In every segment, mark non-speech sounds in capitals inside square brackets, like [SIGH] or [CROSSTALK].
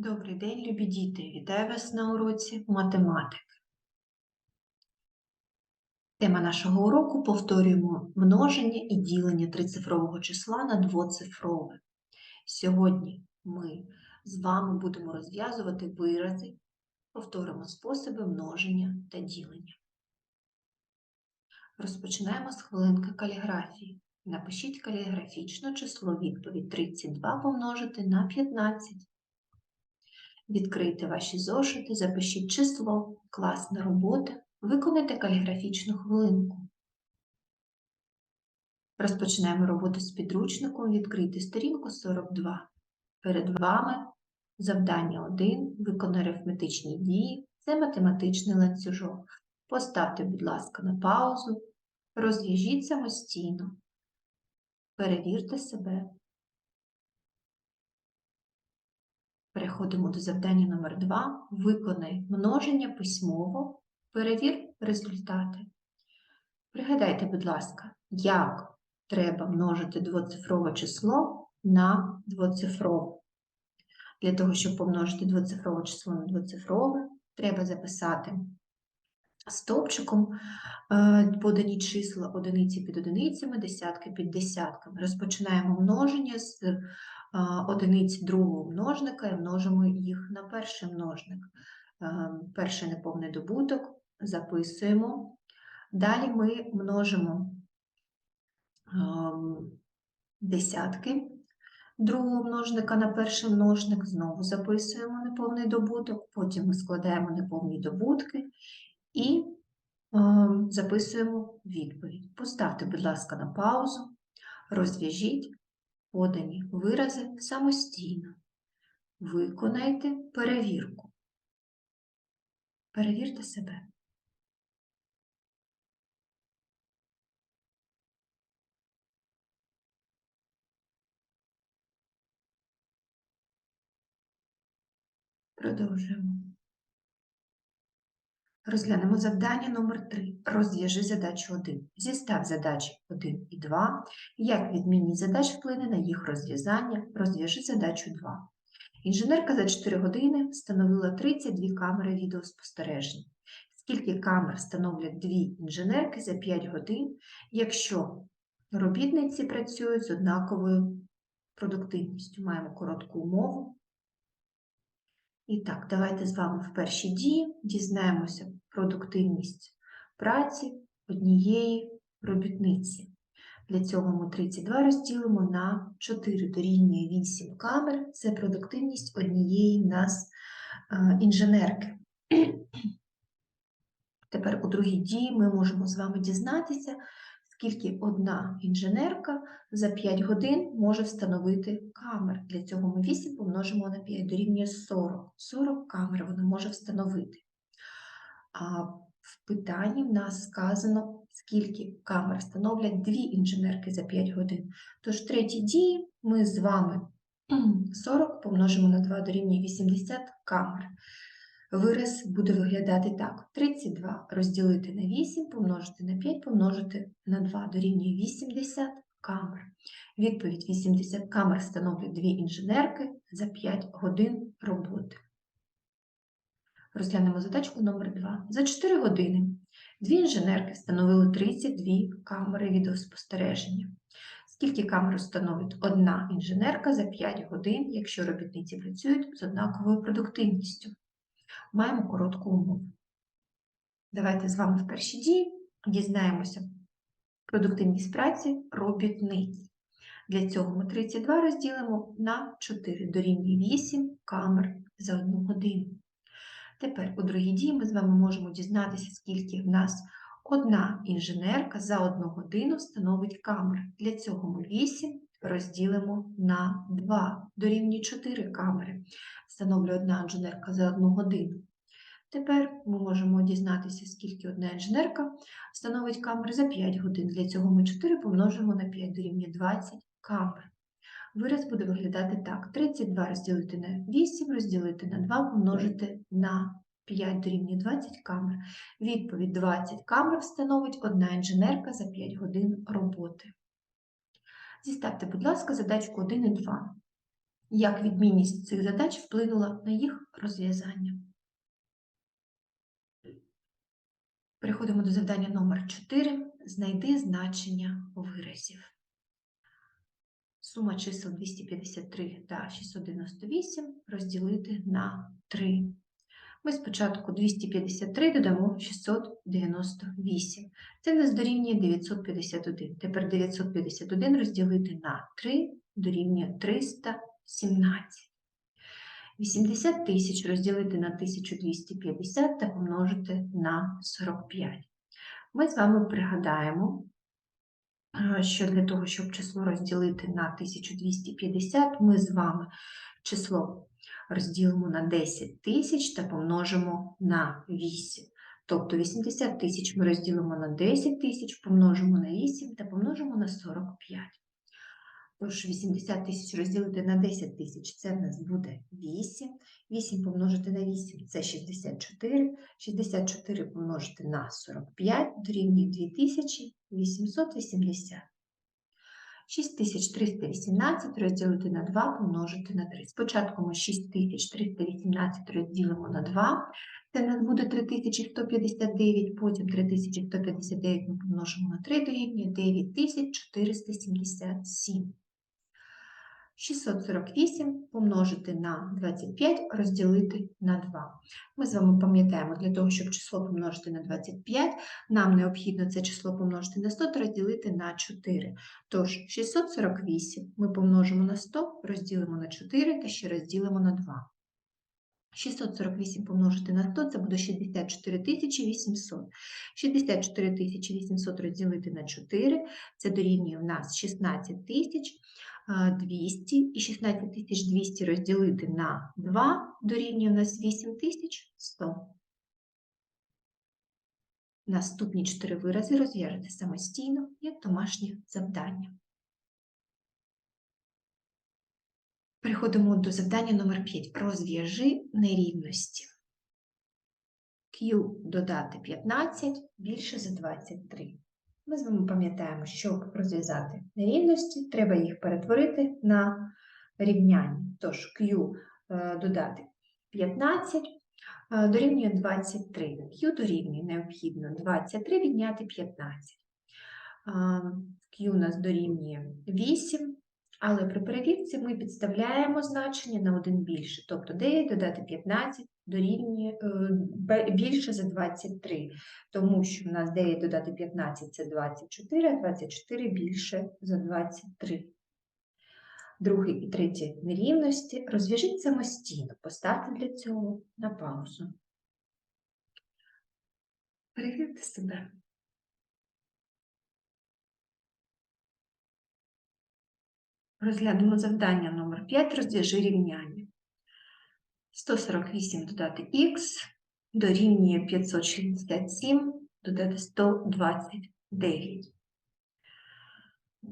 Добрий день, любі діти! Вітаю вас на уроці математики. Тема нашого уроку повторюємо множення і ділення трицифрового числа на двоцифрове. Сьогодні ми з вами будемо розв'язувати вирази, повторимо способи множення та ділення. Розпочинаємо з хвилинки каліграфії. Напишіть каліграфічно число відповідь 32 помножити на 15. Відкрийте ваші зошити, запишіть число, класна робота, виконайте каліграфічну хвилинку. Розпочинаємо роботу з підручником. Відкрийте сторінку 42. Перед вами завдання 1. Виконай арифметичні дії. Це математичний ланцюжок. Поставте, будь ласка, на паузу, розв'яжіть самостійно. Перевірте себе. Переходимо до завдання номер 2. Виконай множення письмово. Перевір результати. Пригадайте, будь ласка, як треба множити двоцифрове число на двоцифрове. Для того, щоб помножити двоцифрове число на двоцифрове, треба записати стовпчиком е, подані числа одиниці під одиницями, десятки під десятками. Розпочинаємо множення з одиниць другого множника і множимо їх на перший множник. Перший неповний добуток записуємо. Далі ми множимо десятки другого множника на перший множник, знову записуємо неповний добуток, потім ми складаємо неповні добутки і записуємо відповідь. Поставте, будь ласка, на паузу, розв'яжіть подані вирази самостійно. Виконайте перевірку. Перевірте себе. Продовжуємо. Розглянемо завдання номер 3. Розв'яжи задачу 1. Зістав задачі 1 і 2. Як відмінність задач вплине на їх розв'язання? Розв'яжи задачу 2. Інженерка за 4 години встановила 32 камери відеоспостереження. Скільки камер становлять дві інженерки за 5 годин, якщо робітниці працюють з однаковою продуктивністю? Маємо коротку умову. І так, давайте з вами в першій дії дізнаємося продуктивність праці однієї робітниці. Для цього ми 32 розділимо на 4 дорівнює 8 камер. Це продуктивність однієї нас е, інженерки. Тепер у другій дії ми можемо з вами дізнатися, скільки одна інженерка за 5 годин може встановити камер. Для цього ми 8 помножимо на 5 дорівнює 40. 40 камер вона може встановити. А в питанні в нас сказано, скільки камер встановлять дві інженерки за 5 годин. Тож третій дії ми з вами [CLEARS THROAT] 40 помножимо на 2 дорівнює 80 камер. Вираз буде виглядати так: 32 розділити на 8, помножити на 5, помножити на 2 дорівнює 80 камер. Відповідь 80 камер становлять дві інженерки за 5 годин роботи. Розглянемо задачку номер 2. За 4 години дві інженерки встановили 32 камери відеоспостереження. Скільки камер встановить одна інженерка за 5 годин, якщо робітниці працюють з однаковою продуктивністю? Маємо коротку умову. Давайте з вами в першій дії дізнаємося продуктивність праці робітниць. Для цього ми 32 розділимо на 4 дорівнює 8 камер за одну годину. Тепер у другій дії ми з вами можемо дізнатися, скільки в нас одна інженерка за одну годину становить камер. Для цього ми 8 розділимо на 2 дорівнює 4 камери. Встановлює одна інженерка за одну годину. Тепер ми можемо дізнатися, скільки одна інженерка встановить камер за 5 годин. Для цього ми 4 помножимо на 5 дорівнює 20 камер. Вираз буде виглядати так: 32 розділити на 8, розділити на 2, помножити на 5 дорівнює 20 камер. Відповідь 20 камер встановить одна інженерка за 5 годин роботи. Зіставте, будь ласка, задачку 1 і 2. Як відмінність цих задач вплинула на їх розв'язання? Переходимо до завдання номер 4. Знайди значення виразів. Сума чисел 253 та 698 розділити на 3. Ми спочатку 253 додамо 698. Це нас дорівнює 951. Тепер 951 розділити на 3 дорівнює 317. 80 тисяч розділити на 1250 та помножити на 45. Ми з вами пригадаємо, що для того, щоб число розділити на 1250, ми з вами число розділимо на 10 тисяч та помножимо на 8. Тобто 80 тисяч ми розділимо на 10 тисяч, помножимо на 8 та помножимо на 45. Тож 80 тисяч розділити на 10 тисяч це в нас буде 8. 8 помножити на 8 це 64. 64 помножити на 45 дорівнює 2880. 6318 розділити на 2 помножити на 3. Спочатку ми 6318 розділимо на 2. Це нас буде 3159, потім 3159 ми помножимо на 3 дорівнює 9477. 648 помножити на 25 розділити на 2. Ми з вами пам'ятаємо, для того, щоб число помножити на 25, нам необхідно це число помножити на 100 та розділити на 4. Тож 648 ми помножимо на 100, розділимо на 4 та ще розділимо на 2. 648 помножити на 100 це буде 64 800. 64 800 розділити на 4 це дорівнює в нас 16 тисяч. 200 і 16200 розділити на 2 дорівнює у нас 8100. Наступні 4 вирази розв'яжете самостійно як домашнє завдання. Переходимо до завдання номер 5. Розв'яжи нерівності. Q додати 15 більше за 23. Ми з вами пам'ятаємо, щоб розв'язати нерівності, треба їх перетворити на рівняння. Тож Q е, додати 15 е, дорівнює 23. Q дорівнює необхідно 23 відняти 15. Q у нас дорівнює 8, але при перевірці ми підставляємо значення на один більше, тобто 9 додати 15 дорівнює е, більше за 23, тому що в нас 9 додати 15 це 24, а 24 більше за 23. Другий і третій нерівності розв'яжіть самостійно, поставте для цього на паузу. Перевірте себе. Розглянемо завдання номер 5 розв'яжи рівняння. 148 додати х дорівнює 567 додати 129.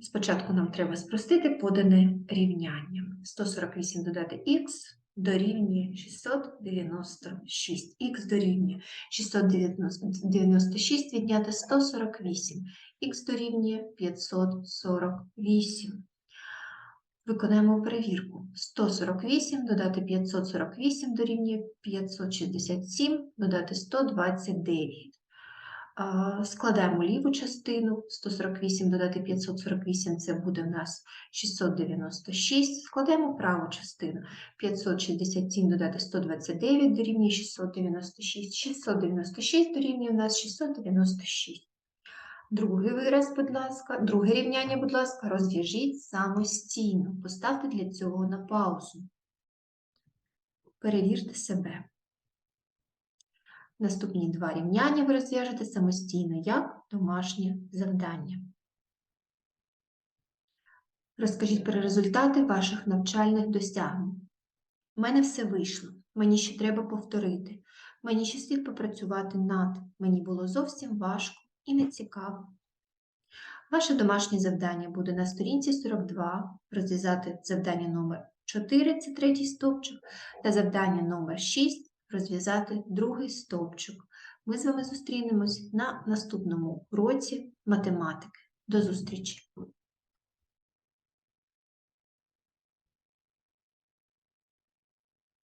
Спочатку нам треба спростити подане рівняння. 148 додати х дорівнює 696. Х дорівнює 696 відняти 148. Х дорівнює 548. Виконаємо перевірку. 148 додати 548 дорівнює 567, додати 129. Складаємо ліву частину, 148 додати 548 це буде в нас 696. Складаємо праву частину. 567 додати 129 дорівнює 696. 696 дорівнює у нас 696. Другий вираз, будь ласка, друге рівняння, будь ласка, розв'яжіть самостійно. Поставте для цього на паузу. Перевірте себе. Наступні два рівняння ви розв'яжете самостійно як домашнє завдання. Розкажіть про результати ваших навчальних досягнень. У мене все вийшло. Мені ще треба повторити. Мені ще слід попрацювати над. Мені було зовсім важко і не цікаво. Ваше домашнє завдання буде на сторінці 42 розв'язати завдання номер 4 це третій стовпчик, та завдання номер 6 розв'язати другий стовпчик. Ми з вами зустрінемось на наступному уроці математики. До зустрічі!